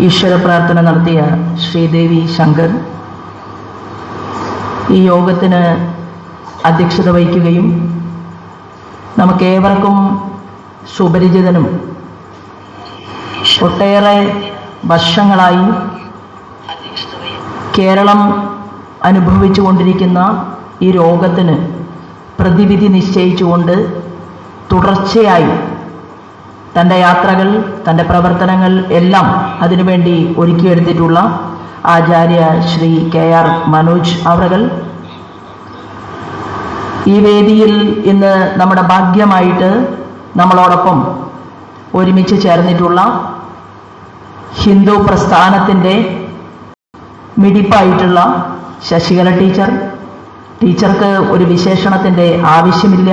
ഈശ്വര പ്രാർത്ഥന നടത്തിയ ശ്രീദേവി ശങ്കർ ഈ യോഗത്തിന് അധ്യക്ഷത വഹിക്കുകയും നമുക്കേവർക്കും സുപരിചിതനും ഒട്ടേറെ വർഷങ്ങളായി കേരളം അനുഭവിച്ചു കൊണ്ടിരിക്കുന്ന ഈ രോഗത്തിന് പ്രതിവിധി നിശ്ചയിച്ചുകൊണ്ട് തുടർച്ചയായി തന്റെ യാത്രകൾ തന്റെ പ്രവർത്തനങ്ങൾ എല്ലാം അതിനുവേണ്ടി ഒരുക്കിയെടുത്തിട്ടുള്ള ആചാര്യ ശ്രീ കെ ആർ മനോജ് അവറുകൾ. ഈ വേദിയിൽ ഇന്ന് നമ്മുടെ ഭാഗ്യമായിട്ട് നമ്മളോടൊപ്പം ഒരുമിച്ച് ചേർന്നിട്ടുള്ള ഹിന്ദു പ്രസ്ഥാനത്തിന്റെ മിടിപ്പായിട്ടുള്ള ശശികല ടീച്ചർ. ടീച്ചർക്ക് ഒരു വിശേഷണത്തിന്റെ ആവശ്യമില്ല.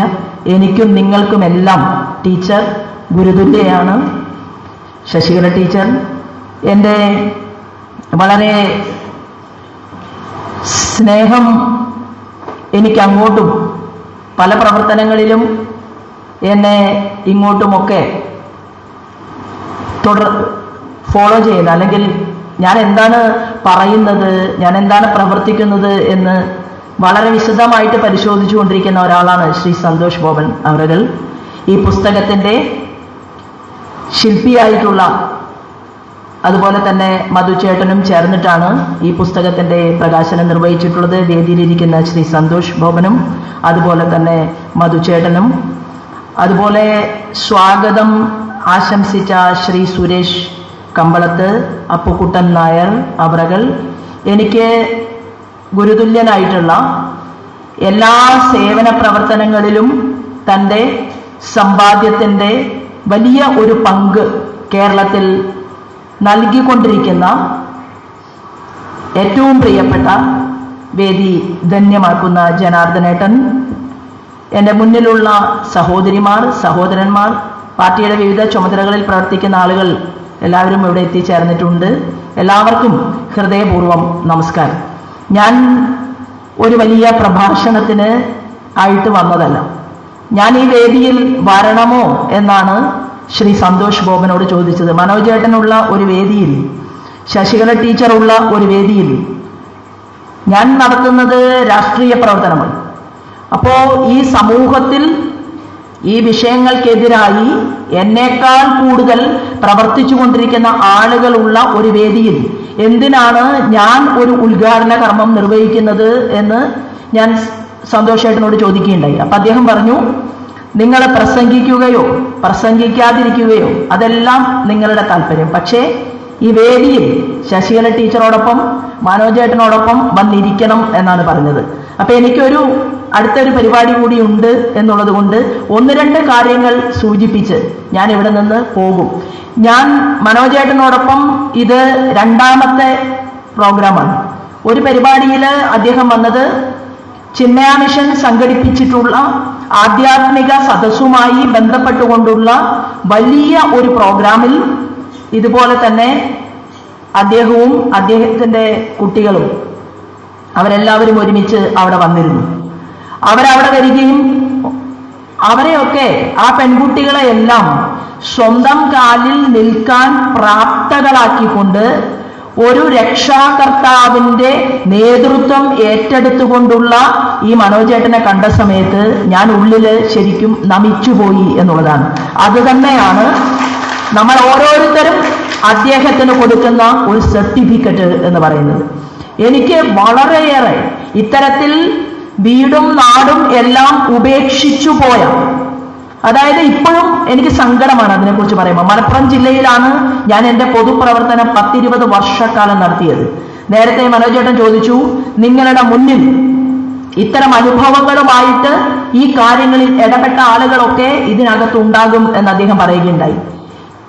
എനിക്കും നിങ്ങൾക്കുമെല്ലാം ടീച്ചർ ഗുരുതുല്യയാണ്. ശശികല ടീച്ചർ എന്റെ വളരെ സ്നേഹം എനിക്ക് അങ്ങോട്ടും പല പ്രവർത്തനങ്ങളിലും എന്നെ ഇങ്ങോട്ടുമൊക്കെ തുടർ ഫോളോ ചെയ്യുന്ന. അല്ലെങ്കിൽ ഞാൻ എന്താണ് പറയുന്നത് ഞാൻ എന്താണ് പ്രവർത്തിക്കുന്നത് എന്ന് വളരെ വിശദമായിട്ട് പരിശോധിച്ചു കൊണ്ടിരിക്കുന്ന ഒരാളാണ് ശ്രീ സന്തോഷ് ബോബൻ അവരുകൾ. ഈ പുസ്തകത്തിന്റെ ശില്പിയായിട്ടുള്ള അതുപോലെ തന്നെ മധുചേട്ടനും ചേർന്നിട്ടാണ് ഈ പുസ്തകത്തിന്റെ പ്രകാശനം നിർവഹിച്ചിട്ടുള്ളത്. വേദിയിലിരിക്കുന്ന ശ്രീ സന്തോഷ് ഭവനും അതുപോലെ തന്നെ മധുചേട്ടനും അതുപോലെ സ്വാഗതം ആശംസിച്ച ശ്രീ സുരേഷ് കമ്പളത്ത് അപ്പുക്കുട്ടൻ നായർ അവറകൾ. എനിക്ക് ഗുരുതുല്യനായിട്ടുള്ള എല്ലാ സേവന പ്രവർത്തനങ്ങളിലും തന്റെ സമ്പാദ്യത്തിന്റെ വലിയ ഒരു പങ്ക് കേരളത്തിൽ നൽകിക്കൊണ്ടിരിക്കുന്ന ഏറ്റവും പ്രിയപ്പെട്ട വേദി ധന്യമാക്കുന്ന ജനാർദ്ദനേട്ടൻ എന്റെ മുന്നിലുള്ള സഹോദരിമാർ സഹോദരന്മാർ പാർട്ടിയുടെ വിവിധ ചുമതലകളിൽ പ്രവർത്തിക്കുന്ന ആളുകൾ എല്ലാവരും ഇവിടെ എത്തിച്ചേർന്നിട്ടുണ്ട്. എല്ലാവർക്കും ഹൃദയപൂർവം നമസ്കാരം. ഞാൻ ഒരു വലിയ പ്രഭാഷണത്തിന് ആയിട്ട് വന്നതല്ല. ഞാൻ ഈ വേദിയിൽ വരണമോ എന്നാണ് ശ്രീ സന്തോഷ് ബോബനോട് ചോദിച്ചത്. മനോജേട്ടനുള്ള ഒരു വേദിയിൽ ശശികല ടീച്ചറുള്ള ഒരു വേദിയിൽ ഞാൻ നടത്തുന്നത് രാഷ്ട്രീയ പ്രവർത്തനമാണ് അപ്പോൾ ഈ സമൂഹത്തിൽ ഈ വിഷയങ്ങൾക്കെതിരായി എന്നേക്കാൾ കൂടുതൽ പ്രവർത്തിച്ചു കൊണ്ടിരിക്കുന്ന ആളുകളുള്ള ഒരു വേദിയിൽ എന്തിനാണ് ഞാൻ ഒരു ഉദ്ഘാടന കർമ്മം നിർവഹിക്കുന്നത് എന്ന് ഞാൻ സന്തോഷേട്ടനോട് ചോദിക്കുകയുണ്ടായി. അപ്പം അദ്ദേഹം പറഞ്ഞു നിങ്ങൾ പ്രസംഗിക്കുകയോ പ്രസംഗിക്കാതിരിക്കുകയോ അതെല്ലാം നിങ്ങളുടെ താല്പര്യം. പക്ഷേ ഈ വേദിയിൽ ശശികല ടീച്ചറോടൊപ്പം മനോജേട്ടനോടൊപ്പം വന്നിരിക്കണം എന്നാണ് പറഞ്ഞത്. അപ്പൊ എനിക്കൊരു അടുത്തൊരു പരിപാടി കൂടി ഉണ്ട് എന്നുള്ളത് കൊണ്ട് ഒന്ന് രണ്ട് കാര്യങ്ങൾ സൂചിപ്പിച്ച് ഞാൻ ഇവിടെ നിന്ന് പോകും. ഞാൻ മനോജേട്ടനോടൊപ്പം ഇത് രണ്ടാമത്തെ പ്രോഗ്രാമാണ്. ഒരു പരിപാടിയിൽ അദ്ദേഹം വന്നത് ചിന്മയ മിഷൻ സംഘടിപ്പിച്ചിട്ടുള്ള ആധ്യാത്മിക സദസ്സുമായി ബന്ധപ്പെട്ടുകൊണ്ടുള്ള വലിയ ഒരു പ്രോഗ്രാമിൽ ഇതുപോലെ തന്നെ അദ്ദേഹവും അദ്ദേഹത്തിന്റെ കുട്ടികളും അവരെല്ലാവരും ഒരുമിച്ച് അവിടെ വന്നിരുന്നു. അവരവിടെ വരികയും അവരെയൊക്കെ ആ പെൺകുട്ടികളെയെല്ലാം സ്വന്തം കാലിൽ നിൽക്കാൻ പ്രാപ്തകളാക്കിക്കൊണ്ട് ഒരു രക്ഷാകർത്താവിന്റെ നേതൃത്വം ഏറ്റെടുത്തുകൊണ്ടുള്ള ഈ മനോജേട്ടനെ കണ്ട സമയത്ത് ഞാൻ ഉള്ളിൽ ശരിക്കും നമിച്ചുപോയി എന്നുള്ളതാണ്. അത് തന്നെയാണ് നമ്മൾ ഓരോരുത്തരും അദ്ദേഹത്തിന് കൊടുക്കുന്ന ഒരു സർട്ടിഫിക്കറ്റ് എന്ന് പറയുന്നത്. എനിക്ക് വളരെയേറെ ഇത്തരത്തിൽ വീടും നാടും എല്ലാം ഉപേക്ഷിച്ചു പോയ അതായത് ഇപ്പോഴും എനിക്ക് സങ്കടമാണ് അതിനെക്കുറിച്ച് പറയുമ്പോൾ. മലപ്പുറം ജില്ലയിലാണ് ഞാൻ എന്റെ പൊതുപ്രവർത്തനം പത്തിരുപത് വർഷക്കാലം നടത്തിയത്. നേരത്തെ മനോജേട്ടൻ ചോദിച്ചു നിങ്ങളുടെ മുന്നിൽ ഇത്തരം അനുഭവങ്ങളുമായിട്ട് ഈ കാര്യങ്ങളിൽ ഇടപെട്ട ആളുകളൊക്കെ ഇതിനകത്ത് ഉണ്ടാകും എന്ന് അദ്ദേഹം പറയുകയുണ്ടായി.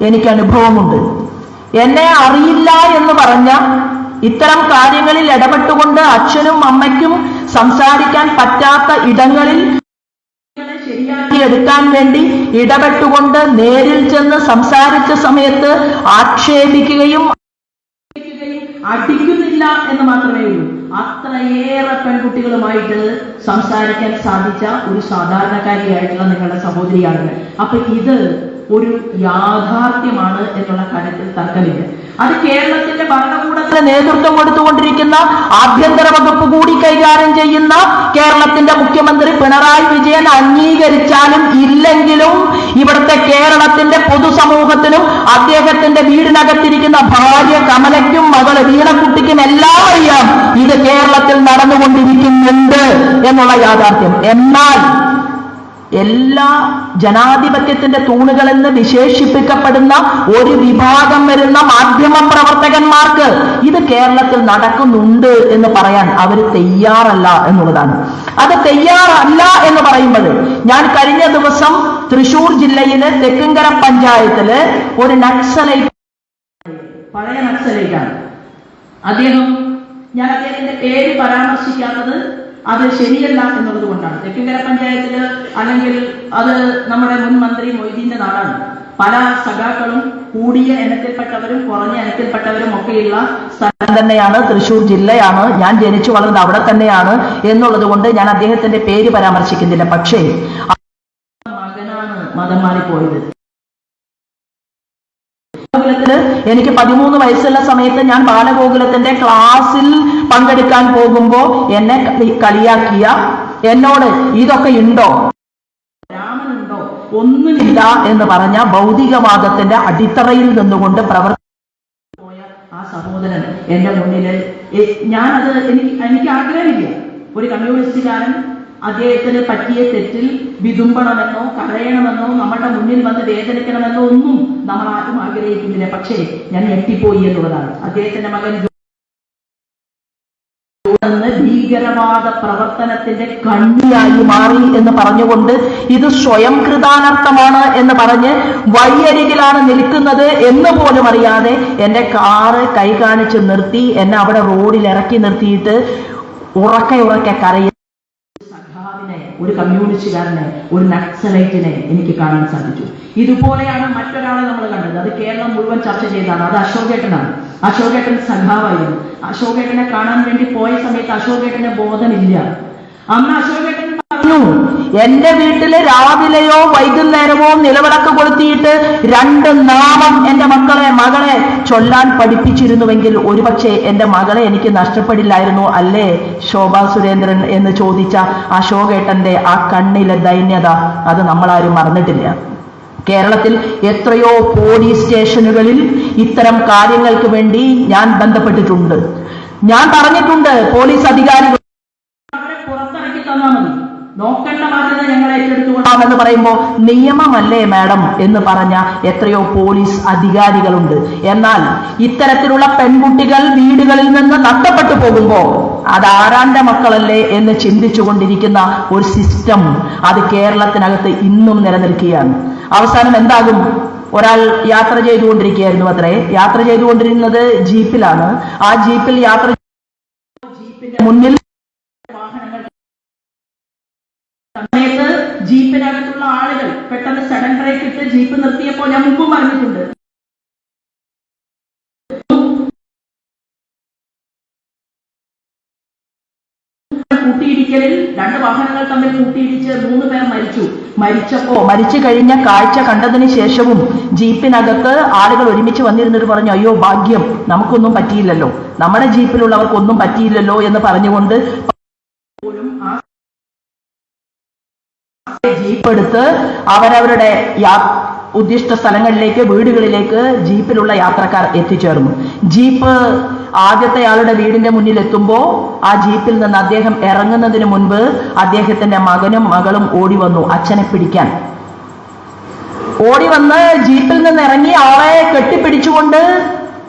എനിക്ക് അനുഭവമുണ്ട്. എന്നെ അറിയില്ല എന്ന് പറഞ്ഞ ഇത്തരം കാര്യങ്ങളിൽ ഇടപെട്ടുകൊണ്ട് അച്ഛനും അമ്മയ്ക്കും സംസാരിക്കാൻ പറ്റാത്ത ഇടങ്ങളിൽ എടുക്കാൻ വേണ്ടി ഇടപെട്ടുകൊണ്ട് നേരിൽ ചെന്ന് സംസാരിച്ച സമയത്ത് ആക്ഷേപിക്കുകയും അടിക്കുന്നില്ല എന്ന് മാത്രമേ ഉള്ളൂ. അത്രയേറെ പെൺകുട്ടികളുമായിട്ട് സംസാരിക്കാൻ സാധിച്ച ഒരു സാധാരണക്കാരിയായിട്ടുള്ള നിങ്ങളുടെ സഹോദരിയാണ്. അപ്പൊ ഇത് ഒരു യാഥാർത്ഥ്യമാണ് എന്നുള്ള കാര്യത്തിൽ തർക്കമില്ല. അത് കേരളത്തിന്റെ ഭരണകൂടത്തിന് നേതൃത്വം കൊടുത്തുകൊണ്ടിരിക്കുന്ന ആഭ്യന്തര വകുപ്പ് കൂടി കൈകാര്യം ചെയ്യുന്ന കേരളത്തിന്റെ മുഖ്യമന്ത്രി പിണറായി വിജയൻ അംഗീകരിച്ചാലും ഇല്ലെങ്കിലും ഇവിടുത്തെ കേരളത്തിന്റെ പൊതുസമൂഹത്തിനും അദ്ദേഹത്തിന്റെ വീടിനകത്തിരിക്കുന്ന ഭാര്യ കമലയ്ക്കും മകൾ വീണക്കുട്ടിക്കും എല്ലാം അറിയാം ഇത് കേരളത്തിൽ നടന്നുകൊണ്ടിരിക്കുന്നുണ്ട് എന്നുള്ള യാഥാർത്ഥ്യം. എന്നാൽ എല്ലാ ജനാധിപത്യത്തിന്റെ തൂണുകളെന്ന് വിശേഷിപ്പിക്കപ്പെടുന്ന ഒരു വിഭാഗം വരുന്ന മാധ്യമ പ്രവർത്തകന്മാർക്ക് ഇത് കേരളത്തിൽ നടക്കുന്നുണ്ട് എന്ന് പറയാൻ അവർ തയ്യാറല്ല എന്നുള്ളതാണ്. അത് തയ്യാറല്ല എന്ന് പറയുമ്പോൾ ഞാൻ കഴിഞ്ഞ ദിവസം തൃശൂർ ജില്ലയിലെ തെക്കുംകര പഞ്ചായത്തിൽ ഒരു നക്സലൈറ്റ് പഴയ നക്സലൈറ്റാണ്. അദ്ദേഹം ഞാൻ അദ്ദേഹത്തിന്റെ പേര് പരാമർശിക്കാത്തത് അത് ശരിയല്ല എന്നുള്ളത് കൊണ്ടാണ്. തെക്കിങ്കര പഞ്ചായത്തിൽ അല്ലെങ്കിൽ അത് നമ്മുടെ മുൻ മന്ത്രി മൊയ്തീന്റെ നാടാണ്. പല സഖാക്കളും കൂടിയ ഇനത്തിൽപ്പെട്ടവരും കുറഞ്ഞ ഇനത്തിൽപ്പെട്ടവരും ഒക്കെയുള്ള സ്ഥലം തന്നെയാണ്. തൃശൂർ ജില്ലയാണ്. ഞാൻ ജനിച്ചു വളർന്നത് അവിടെ തന്നെയാണ് എന്നുള്ളത് കൊണ്ട് ഞാൻ അദ്ദേഹത്തിന്റെ പേര് പരാമർശിക്കുന്നില്ല. പക്ഷേ മകനാണ് മതം മാറിപ്പോയത്. ബാലഗോകുലത്തിൽ എനിക്ക് പതിമൂന്ന് വയസ്സുള്ള സമയത്ത് ഞാൻ ബാലഗോകുലത്തിന്റെ ക്ലാസ്സിൽ പങ്കെടുക്കാൻ പോകുമ്പോ എന്നെ കളിയാക്കിയ എന്നോട് ഇതൊക്കെ ഉണ്ടോ? രാമനുണ്ടോ? ഒന്നുമില്ല എന്ന് പറഞ്ഞ ഭൗതികവാദത്തിന്റെ അടിത്തറയിൽ നിന്നുകൊണ്ട് പ്രവർത്തി പോയ ആ സഹോദരൻ എന്റെ മുന്നിൽ ഞാനത് എനിക്ക് എനിക്ക് ആഗ്രഹമില്ല. ഒരു കമ്മ്യൂണിസ്റ്റുകാരൻ അദ്ദേഹത്തിന് പറ്റിയ തെറ്റിൽ വിതുമ്പണമെന്നോ കരയണമെന്നോ നമ്മുടെ മുന്നിൽ വന്ന് വേദനിക്കണമെന്നോ ഒന്നും നമ്മൾ ആരും ആഗ്രഹിക്കുന്നില്ല. പക്ഷേ ഞാൻ ഞെട്ടിപ്പോയി എന്നുള്ളതാണ്. അദ്ദേഹത്തിന്റെ മകൻ ഭീകരവാദ പ്രവർത്തനത്തിന്റെ കണ്ണിയായി മാറി എന്ന് പറഞ്ഞുകൊണ്ട് ഇത് സ്വയം കൃതാനർത്ഥമാണ് എന്ന് പറഞ്ഞ് വഴിയരികിലാണ് നിൽക്കുന്നത് എന്ന് പോലും അറിയാതെ എന്റെ കാറ് കൈ കാണിച്ച് നിർത്തി എന്നെ അവിടെ റോഡിൽ ഇറക്കി നിർത്തിയിട്ട് ഉറക്കെ ഉറക്കെ കരയ സഖാവിനെ ഒരു കമ്മ്യൂണിസ്റ്റുകാരനെ ഒരു നക്സലൈറ്റിനെ എനിക്ക് കാണാൻ സാധിച്ചു. ഇതുപോലെയാണ് മറ്റൊരാളെ നമ്മൾ കണ്ടത്. അത് കേരളം മുഴുവൻ ചർച്ച ചെയ്തതാണ്. അത് അശോകേട്ടനാണ്. അശോകേട്ടൻ സഖാവായിരുന്നു. അശോകേട്ടനെ കാണാൻ വേണ്ടി പോയ സമയത്ത് അശോകേട്ടന് ബോധമില്ല. അന്ന് അശോകേട്ടൻ പറഞ്ഞു എന്റെ വീട്ടിൽ രാവിലെയോ വൈകുന്നേരമോ നിലവിളക്ക് കൊളുത്തിയിട്ട് രണ്ട് നാമം എന്റെ മക്കളെ മകളെ ചൊല്ലാൻ പഠിപ്പിച്ചിരുന്നുവെങ്കിൽ ഒരുപക്ഷെ എന്റെ മകളെ എനിക്ക് നഷ്ടപ്പെടില്ലായിരുന്നു അല്ലേ ശോഭാ സുരേന്ദ്രൻ? എന്ന് ചോദിച്ച അശോകേട്ടന്റെ ആ കണ്ണിലെ ദൈന്യത അത് നമ്മളാരും മറന്നിട്ടില്ല. കേരളത്തിൽ എത്രയോ പോലീസ് സ്റ്റേഷനുകളിൽ ഇത്തരം കാര്യങ്ങൾക്ക് വേണ്ടി ഞാൻ ബന്ധപ്പെട്ടിട്ടുണ്ട്. ഞാൻ പറഞ്ഞിട്ടുണ്ട് പോലീസ് അധികാരികൾ മതി നോക്കേണ്ട ബാധ്യത ഞങ്ങൾ ഏറ്റെടുത്തുകൊണ്ടാണെന്ന് പറയുമ്പോൾ നിയമമല്ലേ മാഡം എന്ന് പറഞ്ഞ എത്രയോ പോലീസ് അധികാരികളുണ്ട്. എന്നാൽ ഇത്തരത്തിലുള്ള പെൺകുട്ടികൾ വീടുകളിൽ നിന്ന് നഷ്ടപ്പെട്ടു പോകുമ്പോൾ അത് ആരാന്റെ മക്കളല്ലേ എന്ന് ചിന്തിച്ചു കൊണ്ടിരിക്കുന്ന ഒരു സിസ്റ്റം അത് കേരളത്തിനകത്ത് ഇന്നും നിലനിൽക്കുകയാണ്. അവസാനം എന്താകും? ഒരാൾ യാത്ര ചെയ്തുകൊണ്ടിരിക്കുകയായിരുന്നു അത്രേ. യാത്ര ചെയ്തുകൊണ്ടിരുന്നത് ജീപ്പിലാണ്. ആ ജീപ്പിൽ യാത്ര ജീപ്പിന്റെ മുന്നിൽ സമയത്ത് ജീപ്പിനകത്തുള്ള ആളുകൾ പെട്ടെന്ന് സഡൻ ബ്രേക്ക് ഇട്ട് ജീപ്പ് നിർത്തിയപ്പോൾ ഞാൻ മുമ്പും പറഞ്ഞിട്ടുണ്ട്. കൂട്ടിയിടിക്കലിൽ രണ്ട് വാഹനങ്ങൾ തമ്മിൽ കൂട്ടിയിടിച്ച് മൂന്ന് പേർ മരിച്ചു. മരിച്ചപ്പോ മരിച്ചു കഴിഞ്ഞ കാഴ്ച കണ്ടതിന് ശേഷവും ജീപ്പിനകത്ത് ആളുകൾ ഒരുമിച്ച് വന്നിരുന്നിട്ട് പറഞ്ഞു അയ്യോ ഭാഗ്യം നമുക്കൊന്നും പറ്റിയില്ലല്ലോ. നമ്മുടെ ജീപ്പിലുള്ളവർക്കൊന്നും പറ്റിയില്ലല്ലോ എന്ന് പറഞ്ഞുകൊണ്ട് ജീപ്പ് എടുത്ത് അവരവരുടെ ഉദ്ദിഷ്ട സ്ഥലങ്ങളിലേക്ക് വീടുകളിലേക്ക് ജീപ്പിലുള്ള യാത്രക്കാർ എത്തിച്ചേർന്നു. ജീപ്പ് ആദ്യത്തെ ആളുടെ വീടിന്റെ മുന്നിൽ എത്തുമ്പോൾ ആ ജീപ്പിൽ നിന്ന് അദ്ദേഹം ഇറങ്ങുന്നതിന് മുൻപ് അദ്ദേഹത്തിന്റെ മകനും മകളും ഓടി വന്നു അച്ഛനെ പിടിക്കാൻ. ഓടി വന്ന് ജീപ്പിൽ നിന്ന് ഇറങ്ങി ആളെ കെട്ടിപ്പിടിച്ചുകൊണ്ട്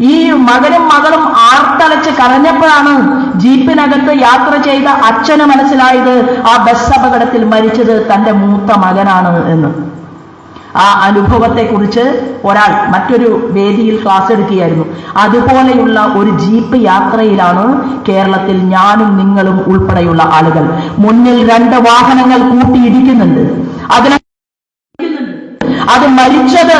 ഈ മകനും മകളും ആർത്തലച്ച് കരഞ്ഞപ്പോഴാണ് ജീപ്പിനകത്ത് യാത്ര ചെയ്ത അച്ഛന് മനസ്സിലായത് ആ ബസ് അപകടത്തിൽ മരിച്ചത് തന്റെ മൂത്ത മകനാണ് എന്ന്. ആ അനുഭവത്തെക്കുറിച്ച് ഒരാൾ മറ്റൊരു വേദിയിൽ ക്ലാസ് എടുക്കുകയായിരുന്നു. അതുപോലെയുള്ള ഒരു ജീപ്പ് യാത്രയിലാണ് കേരളത്തിൽ ഞാനും നിങ്ങളും ഉൾപ്പെടെയുള്ള ആളുകൾ. മുന്നിൽ രണ്ട് വാഹനങ്ങൾ കൂട്ടിയിടിക്കുന്നുണ്ട്. അതിനെ അത് മരിച്ചത്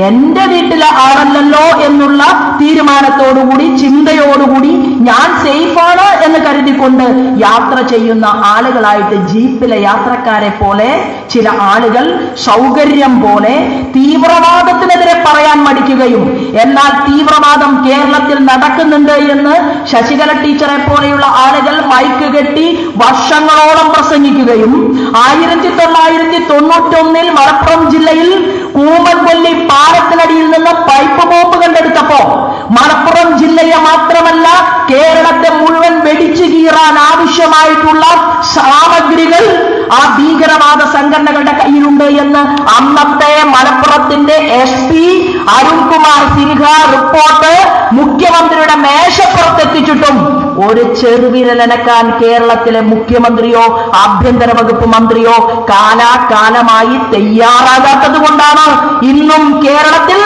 എന്റെ വീട്ടിലെ ആളല്ലല്ലോ എന്നുള്ള തീരുമാനത്തോടുകൂടി ചിന്തയോടുകൂടി ഞാൻ സേഫാണ് എന്ന് കരുതിക്കൊണ്ട് യാത്ര ചെയ്യുന്ന ആളുകളായിട്ട് ജീപ്പിലെ യാത്രക്കാരെ പോലെ ചില ആളുകൾ സൗകര്യം പോലെ തീവ്രവാദത്തിനെതിരെ പറയാൻ മടിക്കുകയും എന്നാൽ തീവ്രവാദം കേരളത്തിൽ നടക്കുന്നുണ്ട് എന്ന് ശശികല ടീച്ചറെ പോലെയുള്ള ആളുകൾ മൈക്ക് കെട്ടി വർഷങ്ങളോളം പ്രസംഗിക്കുകയും ആയിരത്തി തൊള്ളായിരത്തി തൊണ്ണൂറ്റൊന്നിൽ മലപ്പുറം ജില്ലയിൽ കൂമൻകൊല്ലി പാലത്തിനടിയിൽ നിന്ന് പൈപ്പ് ബോംബ് കണ്ടെടുത്തപ്പോ മലപ്പുറം ജില്ലയെ മാത്രമല്ല കേരളത്തെ മുഴുവൻ വെടിച്ചു കീറാൻ ആവശ്യമായിട്ടുള്ള സാമഗ്രികൾ ആ ഭീകരവാദ സംഘടനകളുടെ കയ്യിലുണ്ട് എന്ന് അന്നത്തെ മലപ്പുറത്തിന്റെ എസ് അരുൺകുമാർ സിൻഹ റിപ്പോർട്ട് മുഖ്യമന്ത്രിയുടെ മേശപ്പുറത്തെത്തിച്ചിട്ടും ഒരു ചെറുവിരലനക്കാൻ കേരളത്തിലെ മുഖ്യമന്ത്രിയോ ആഭ്യന്തര വകുപ്പ് മന്ത്രിയോ കാലാകാലമായി തയ്യാറാകാത്തത് കൊണ്ടാണ് ഇന്നും കേരളത്തിൽ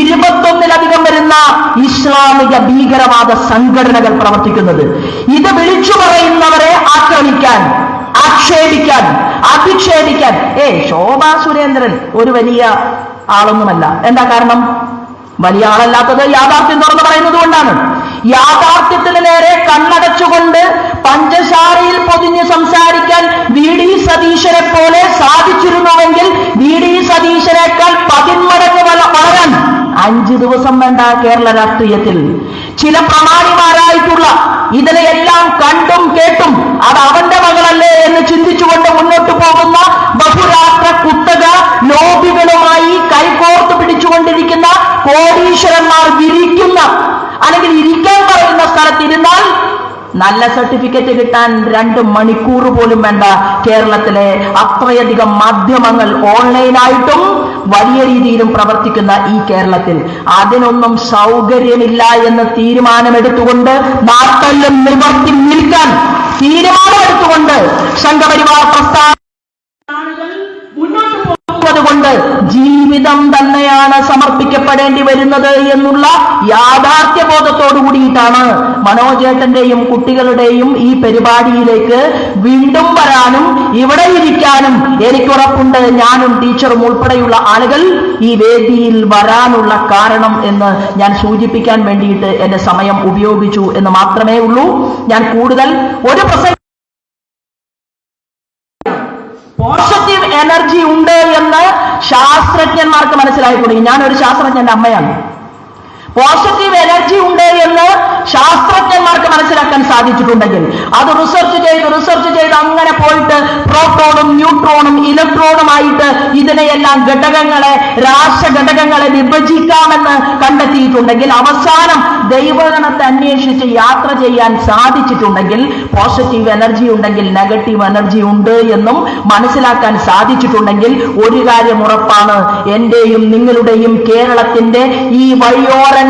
ഇരുപത്തൊന്നിലധികം വരുന്ന ഇസ്ലാമിക ഭീകരവാദ സംഘടനകൾ പ്രവർത്തിക്കുന്നത്. ഇത് വിളിച്ചു പറയുന്നവരെ ആക്രമിക്കാൻ ആക്ഷേപിക്കാൻ അധിക്ഷേപിക്കാൻ. ഏ ശോഭാ സുരേന്ദ്രൻ ഒരു വലിയ ആളൊന്നുമല്ല. എന്താ കാരണം? വലിയ ആളല്ലാത്തത് യാഥാർത്ഥ്യം തുറന്നു പറയുന്നത് കൊണ്ടാണ്. യാഥാർത്ഥ്യത്തിന് നേരെ കണ്ണടച്ചുകൊണ്ട് പഞ്ചസാരയിൽ പൊതിഞ്ഞ് സംസാരിക്കാൻ വി. ഡി. സതീശനെ പോലെ സാധിച്ചിരുന്നുവെങ്കിൽ വി. ഡി. സതീശനേക്കാൾ അഞ്ച് ദിവസം വേണ്ട കേരള രാഷ്ട്രീയത്തിൽ. ചില പ്രമാണിമാരായിട്ടുള്ള ഇതിനെയെല്ലാം കണ്ടും കേട്ടും അത് അവന്റെ മകളല്ലേ എന്ന് ചിന്തിച്ചുകൊണ്ട് മുന്നോട്ട് പോകുന്ന ബഹുരാഷ്ട്ര കുത്തക ലോബികളുമായി കൈകോർത്ത് പിടിച്ചുകൊണ്ടിരിക്കുന്ന കോടീശ്വരന്മാർ വിരിക്കുന്ന അല്ലെങ്കിൽ ഇരിക്കാൻ പറയുന്ന സ്ഥലത്തിരുന്നാൽ നല്ല സർട്ടിഫിക്കറ്റ് കിട്ടാൻ രണ്ട് മണിക്കൂർ പോലും വേണ്ട കേരളത്തിലെ അത്രയധികം മാധ്യമങ്ങൾ ഓൺലൈനായിട്ടും വലിയ രീതിയിലും പ്രവർത്തിക്കുന്ന ഈ കേരളത്തിൽ അതിനൊന്നും സൗകര്യമില്ല എന്ന് തീരുമാനമെടുത്തുകൊണ്ട് നാട്ടല്ലും നിവർത്തി നിൽക്കാൻ തീരുമാനമെടുത്തുകൊണ്ട് സംഘപരിവാർ പ്രസ്ഥാന കൊണ്ട് ജീവിതം തന്നെയാണ് സമർപ്പിക്കപ്പെടേണ്ടി വരുന്നത് എന്നുള്ള യാഥാർത്ഥ്യ ബോധത്തോടു കൂടിയിട്ടാണ് മനോജേട്ടന്റെയും കുട്ടികളുടെയും ഈ പരിപാടിയിലേക്ക് വീണ്ടും വരാനും ഇവിടെ ഇരിക്കാനും എനിക്കുറപ്പുണ്ട്. ഞാനും ടീച്ചറും ഉൾപ്പെടെയുള്ള ആളുകൾ ഈ വേദിയിൽ വരാനുള്ള കാരണം എന്ന് ഞാൻ സൂചിപ്പിക്കാൻ വേണ്ടിയിട്ട് എന്റെ സമയം ഉപയോഗിച്ചു എന്ന് മാത്രമേ ഉള്ളൂ. ഞാൻ കൂടുതൽ ഒരു പ്രസംഗം പോസിറ്റീവ് എനർജി ഉണ്ട് എന്ന് ശാസ്ത്രജ്ഞന്മാർക്ക് മനസ്സിലായി തുടങ്ങി ഞാൻ ഒരു ശാസ്ത്രജ്ഞന്റെ അമ്മയാണ്. പോസിറ്റീവ് എനർജി ഉണ്ട് എന്ന് ശാസ്ത്രജ്ഞന്മാർക്ക് മനസ്സിലാക്കാൻ സാധിച്ചിട്ടുണ്ടെങ്കിൽ അത് റിസർച്ച് ചെയ്ത് റിസർച്ച് ചെയ്ത് അങ്ങനെ പോയിട്ട് പ്രോട്ടോണും ന്യൂട്രോണും ഇലക്ട്രോണുമായിട്ട് ഇതിനെയെല്ലാം ഘടകങ്ങളെ രാസഘടകങ്ങളെ വിഭജിക്കാമെന്ന് കണ്ടെത്തിയിട്ടുണ്ടെങ്കിൽ അവസാനം ദൈവഗണത്തെ അന്വേഷിച്ച് യാത്ര ചെയ്യാൻ സാധിച്ചിട്ടുണ്ടെങ്കിൽ പോസിറ്റീവ് എനർജി ഉണ്ടെങ്കിൽ നെഗറ്റീവ് എനർജി ഉണ്ട് എന്നും മനസ്സിലാക്കാൻ സാധിച്ചിട്ടുണ്ടെങ്കിൽ ഒരു കാര്യം ഉറപ്പാണ് എന്റെയും നിങ്ങളുടെയും കേരളത്തിന്റെ ഈ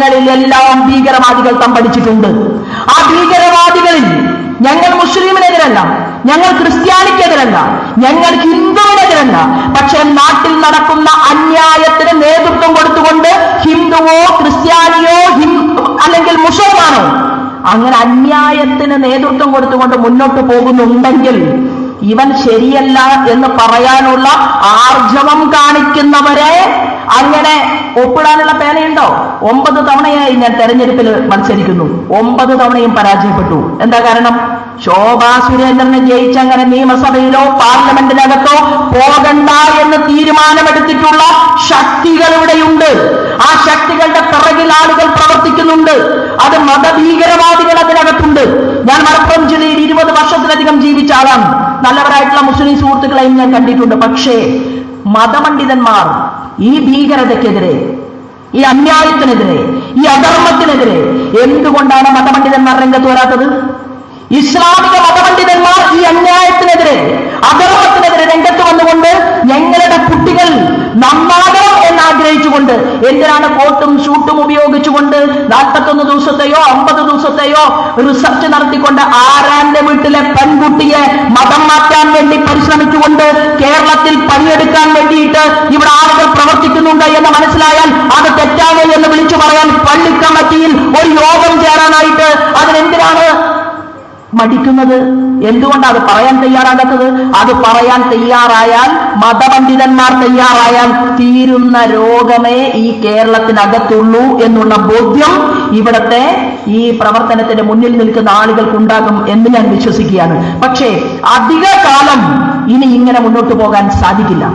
വഴിയോരങ്ങളിലെല്ലാം ഭീകരവാദികൾ തമ്പടിച്ചിട്ടുണ്ട്. ആ ഭീകരവാദികളിൽ ഞങ്ങൾ മുസ്ലിമിനെതിരല്ല ഞങ്ങൾ ക്രിസ്ത്യാനിക്കെതിരല്ല ഞങ്ങൾ ഹിന്ദുവിനെതിരല്ല. പക്ഷെ നാട്ടിൽ നടക്കുന്ന അന്യായത്തിന് നേതൃത്വം കൊടുത്തുകൊണ്ട് ഹിന്ദുവോ ക്രിസ്ത്യാനിയോ അല്ലെങ്കിൽ മുസൽമാനോ അങ്ങനെ അന്യായത്തിന് നേതൃത്വം കൊടുത്തുകൊണ്ട് മുന്നോട്ട് പോകുന്നുണ്ടെങ്കിൽ ഇവൻ ശരിയല്ല എന്ന് പറയാനുള്ള ആർജവം കാണിക്കുന്നവരെ അങ്ങനെ ഒപ്പിടാനുള്ള പേനയുണ്ടോ? ഒമ്പത് തവണയായി ഞാൻ തെരഞ്ഞെടുപ്പിൽ മത്സരിക്കുന്നു. ഒമ്പത് തവണയും പരാജയപ്പെട്ടു. എന്താ കാരണം? ശോഭാ സുരേന്ദ്രനെ ജയിച്ചങ്ങനെ നിയമസഭയിലോ പാർലമെന്റിനകത്തോ പോകണ്ട എന്ന് തീരുമാനമെടുത്തിട്ടുള്ള ശക്തികൾ ഇവിടെയുണ്ട് ആ ശക്തികളുടെ പിറകിൽ ആളുകൾ പ്രവർത്തിക്കുന്നുണ്ട്. അത് മതഭീകരവാദികൾ അതിനകത്തുണ്ട്. ഞാൻ മലപ്പുറം ജില്ലയിൽ ഇരുപത് വർഷത്തിലധികം ജീവിച്ച ആളാണ്. നല്ലവരായിട്ടുള്ള മുസ്ലിം സുഹൃത്തുക്കളെയും ഞാൻ കണ്ടിട്ടുണ്ട്. പക്ഷേ മതപണ്ഡിതന്മാർ ഈ ഭീകരതയ്ക്കെതിരെ ഈ അന്യായത്തിനെതിരെ ഈ അധർമ്മത്തിനെതിരെ എന്തുകൊണ്ടാണ് മതപണ്ഡിതന്മാർ രംഗത്ത് വരാത്തത്? ഇസ്ലാമിക മതപണ്ഡിതന്മാർ ഈ അന്യായത്തിനെതിരെ അധർമ്മത്തിനെതിരെ രംഗത്ത് വന്നുകൊണ്ട് ഞങ്ങളുടെ കുട്ടികൾ നന്നാകണം എന്ന് ആഗ്രഹിച്ചുകൊണ്ട് എന്തിനാണ് കോട്ടും ഷൂട്ടും ഉപയോഗിച്ചുകൊണ്ട് നാൽപ്പത്തൊന്ന് ദിവസത്തെയോ അമ്പത് ദിവസത്തെയോ റിസർച്ച് നടത്തിക്കൊണ്ട് ആരാന്റെ വീട്ടിലെ പെൺകുട്ടിയെ മതം മാറ്റാൻ വേണ്ടി പരിശ്രമിച്ചുകൊണ്ട് കേരളത്തിൽ പണിയെടുക്കാൻ വേണ്ടിയിട്ട് ഇവിടെ ആളുകൾ പ്രവർത്തിക്കുന്നുണ്ട് എന്ന് മനസ്സിലായാൽ അത് തെറ്റാണ് എന്ന് വിളിച്ചു പറയാൻ പള്ളി കമ്മിറ്റിയിൽ ഒരു യോഗം മടിക്കുന്നത്? എന്തുകൊണ്ടാണ് അത് പറയാൻ തയ്യാറാകാത്തത്? അത് പറയാൻ തയ്യാറായാൽ മതപണ്ഡിതന്മാർ തയ്യാറായാൽ തീരുന്ന രോഗമേ ഈ കേരളത്തിനകത്തുള്ളൂ എന്നുള്ള ബോധ്യം ഇവിടത്തെ ഈ പ്രവർത്തനത്തിന്റെ മുന്നിൽ നിൽക്കുന്ന ആളുകൾക്ക് ഉണ്ടാകും എന്ന് ഞാൻ വിശ്വസിക്കുകയാണ്. പക്ഷേ അധിക കാലം ഇനി ഇങ്ങനെ മുന്നോട്ട് പോകാൻ സാധിക്കില്ല.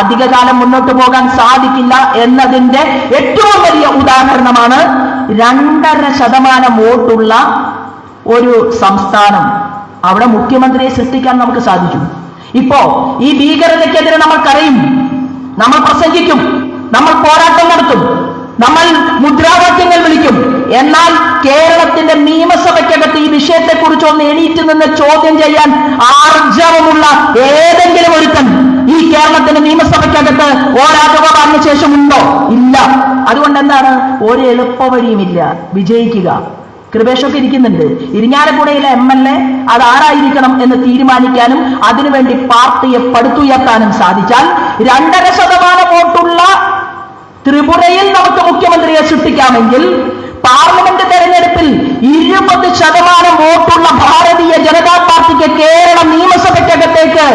അധികകാലം മുന്നോട്ട് പോകാൻ സാധിക്കില്ല എന്നതിന്റെ ഏറ്റവും വലിയ ഉദാഹരണമാണ് രണ്ടര ശതമാനം വോട്ടുള്ള ഒരു സംസ്ഥാനം അവിടെ മുഖ്യമന്ത്രിയെ സൃഷ്ടിക്കാൻ നമുക്ക് സാധിക്കും. ഇപ്പോ ഈ ഭീകരതയ്ക്കെതിരെ നമ്മൾ കരയും നമ്മൾ പ്രസംഗിക്കും നമ്മൾ പോരാട്ടം നടത്തും നമ്മൾ മുദ്രാവാക്യങ്ങൾ വിളിക്കും. എന്നാൽ കേരളത്തിന്റെ നിയമസഭയ്ക്കകത്ത് ഈ വിഷയത്തെക്കുറിച്ച് ഒന്ന് എണീറ്റ് നിന്ന് ചോദ്യം ചെയ്യാൻ ആർജവമുള്ള ഏതെങ്കിലും ഒരുത്തൻ ഈ കേരളത്തിന്റെ നിയമസഭയ്ക്കകത്ത് ഓരാജവ പറഞ്ഞ ശേഷം ഉണ്ടോ ഇല്ല. അതുകൊണ്ട് എന്താണ്? ഒരു എളുപ്പവഴിയുമില്ല. വിജയിക്കുക. കൃപേഷൊക്കെ ഇരിക്കുന്നുണ്ട്. ഇരിഞ്ഞാലക്കുടയിലെ എം എൽ എ അത് ആരായിരിക്കണം എന്ന് തീരുമാനിക്കാനും അതിനുവേണ്ടി പാർട്ടിയെ പടുത്തുയർത്താനും സാധിച്ചാൽ രണ്ടര ശതമാനം വോട്ടുള്ള ത്രിപുരയിൽ നമുക്ക് മുഖ്യമന്ത്രിയെ സൃഷ്ടിക്കാമെങ്കിൽ പാർലമെന്റ് തെരഞ്ഞെടുപ്പിൽ ഇരുപത് ശതമാനം വോട്ടുള്ള ഭാരതീയ ജനതാ പാർട്ടിക്ക് കേരള നിയമസഭയ്ക്കകത്തേക്ക്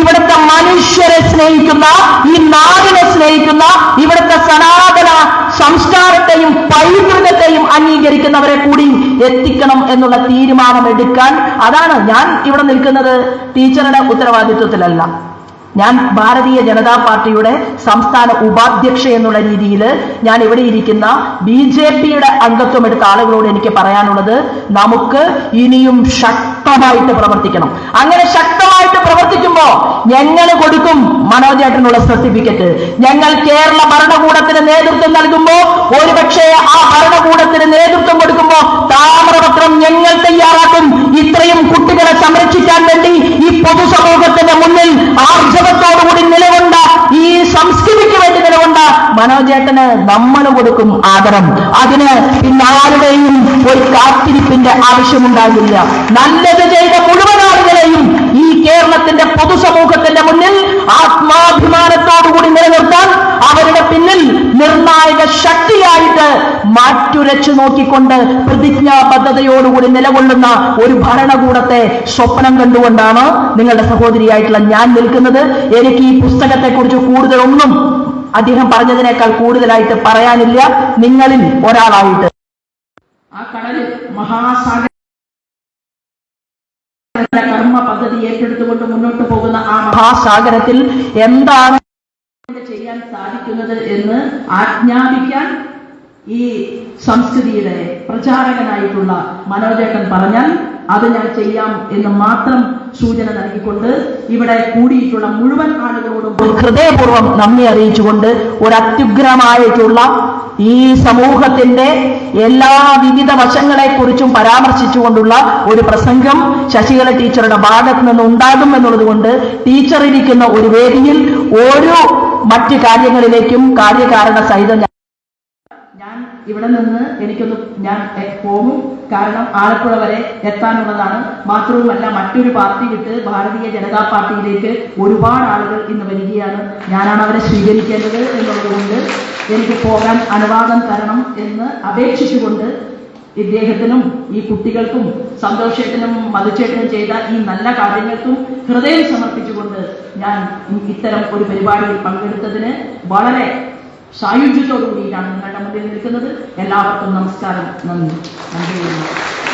ഇവിടുത്തെ മനുഷ്യരെ സ്നേഹിക്കുന്ന ഈ നാടിനെ സ്നേഹിക്കുന്ന ഇവിടുത്തെ സനാതന സംസ്കാരത്തെയും പൈതൃകത്തെയും അംഗീകരിക്കുന്നവരെ കൂടി എത്തിക്കണം എന്നുള്ള തീരുമാനം എടുക്കാൻ അതാണ് ഞാൻ ഇവിടെ നിൽക്കുന്നത്. ടീച്ചറുടെ ഉത്തരവാദിത്വത്തിലല്ല. ഞാൻ ഭാരതീയ ജനതാ പാർട്ടിയുടെ സംസ്ഥാന ഉപാധ്യക്ഷ എന്നുള്ള രീതിയിൽ ഞാൻ ഇവിടെ ഇരിക്കുന്ന ബി ജെ പിയുടെ അംഗത്വം എടുത്ത ആളുകളോട് എനിക്ക് പറയാനുള്ളത് നമുക്ക് ഇനിയും ശക്തമായിട്ട് പ്രവർത്തിക്കണം. അങ്ങനെ ശക്തമായിട്ട് പ്രവർത്തിക്കുമ്പോ ഞങ്ങൾ കൊടുക്കും മനോജേട്ടനുള്ള സർട്ടിഫിക്കറ്റ്. ഞങ്ങൾ കേരള ഭരണകൂടത്തിന് നേതൃത്വം നൽകുമ്പോ ഒരുപക്ഷെ ആ ഭരണകൂടത്തിന് നേതൃത്വം കൊടുക്കുമ്പോ താമരപത്രം ഞങ്ങൾ തയ്യാറാക്കും. ഇത്രയും കുട്ടികളെ സംരക്ഷിക്കാൻ വേണ്ടി ഈ പൊതുസമൂഹത്തിന്റെ മുന്നിൽ ആർജവത്തോടുകൂടി നിലകൊണ്ട ഈ സംസ്കൃതിക്ക് വേണ്ടി നിലകൊണ്ട മനോജേട്ടന് നമ്മൾ കൊടുക്കും ആദരം. അതിന് പിന്നാരുടെയും ഒരു കാത്തിരിപ്പിന്റെ ആവശ്യമുണ്ടാകില്ല. നല്ലത് ചെയ്ത മുഴുവൻ ആളുകളെയും ഈ കേരളത്തിന്റെ പൊതുസമൂഹത്തിന്റെ മുന്നിൽ ആത്മാഭിമാനത്തോടുകൂടി നിലനിർത്താൻ അവരുടെ പിന്നിൽ നിർണായക ശക്തിയായിട്ട് മാറ്റുരച്ചു നോക്കിക്കൊണ്ട് പ്രതിജ്ഞാബദ്ധതയോടുകൂടി നിലകൊള്ളുന്ന ഒരു ഭരണകൂടത്തെ സ്വപ്നം കണ്ടുകൊണ്ടാണ് നിങ്ങളുടെ സഹോദരിയായിട്ടുള്ള ഞാൻ നിൽക്കുന്നത്. എനിക്ക് ഈ പുസ്തകത്തെക്കുറിച്ച് കൂടുതലൊന്നും അദ്ദേഹം പറഞ്ഞതിനേക്കാൾ കൂടുതലായിട്ട് പറയാനില്ല. നിങ്ങളിൽ ഒരാളായിട്ട്. ആ കടലിൽ മഹാസാഗര കർമ്മ പദ്ധതി ഏറ്റെടുത്തുകൊണ്ട് മുന്നോട്ട് പോകുന്ന ആ മഹാസാഗരത്തിൽ എന്താണ് ചെയ്യാൻ സാധിക്കുന്നത് എന്ന് ആജ്ഞാപിക്കാൻ ഈ സംസ്കൃതിയുടെ പ്രചാരകനായിട്ടുള്ള മനോജേട്ടൻ പറഞ്ഞാൽ അത് ഞാൻ ചെയ്യാം എന്ന് മാത്രം സൂചന നൽകിക്കൊണ്ട് ഇവിടെ കൂടിയിട്ടുള്ള മുഴുവൻ ആളുകളോടും ഹൃദയപൂർവം നന്ദി അറിയിച്ചുകൊണ്ട് ഒരു അത്യുഗ്രമായിട്ടുള്ള ഈ സമൂഹത്തിന്റെ എല്ലാ വിവിധ വശങ്ങളെ കുറിച്ചും പരാമർശിച്ചുകൊണ്ടുള്ള ഒരു പ്രസംഗം ശശികല ടീച്ചറുടെ ഭാഗത്ത് നിന്ന് ഉണ്ടാകും എന്നുള്ളത് കൊണ്ട് ടീച്ചർ ഇരിക്കുന്ന ഒരു വേദിയിൽ ഓരോ മറ്റ് കാര്യങ്ങളിലേക്കും കാര്യകാരണ സഹിതം ഞാൻ ഇവിടെ നിന്ന് എനിക്കൊന്ന് ഞാൻ പോകും. കാരണം ആലപ്പുഴ വരെ എത്താനുള്ളതാണ്. മാത്രവുമല്ല മറ്റൊരു പാർട്ടി വിട്ട് ഭാരതീയ ജനതാ പാർട്ടിയിലേക്ക് ഒരുപാട് ആളുകൾ ഇന്ന് വരികയാണ്. ഞാനാണ് അവരെ സ്വീകരിക്കേണ്ടത് എന്നുള്ളതുകൊണ്ട് എനിക്ക് പോകാൻ അനുവാദം തരണം എന്ന് അപേക്ഷിച്ചുകൊണ്ട് ഇദ്ദേഹത്തിനും ഈ കുട്ടികൾക്കും സന്തോഷേട്ടനും മധുചേട്ടനും ചെയ്ത ഈ നല്ല കാര്യങ്ങൾക്കും ഹൃദയം സമർപ്പിച്ചുകൊണ്ട് ഞാൻ ഇത്തരം ഒരു പരിപാടിയിൽ പങ്കെടുത്തതിന് വളരെ സായുജ്യത്തോടു കൂടിയിട്ടാണ് നിങ്ങളുടെ മുന്നിൽ നിൽക്കുന്നത്. എല്ലാവർക്കും നമസ്കാരം. നന്ദി. നന്ദി.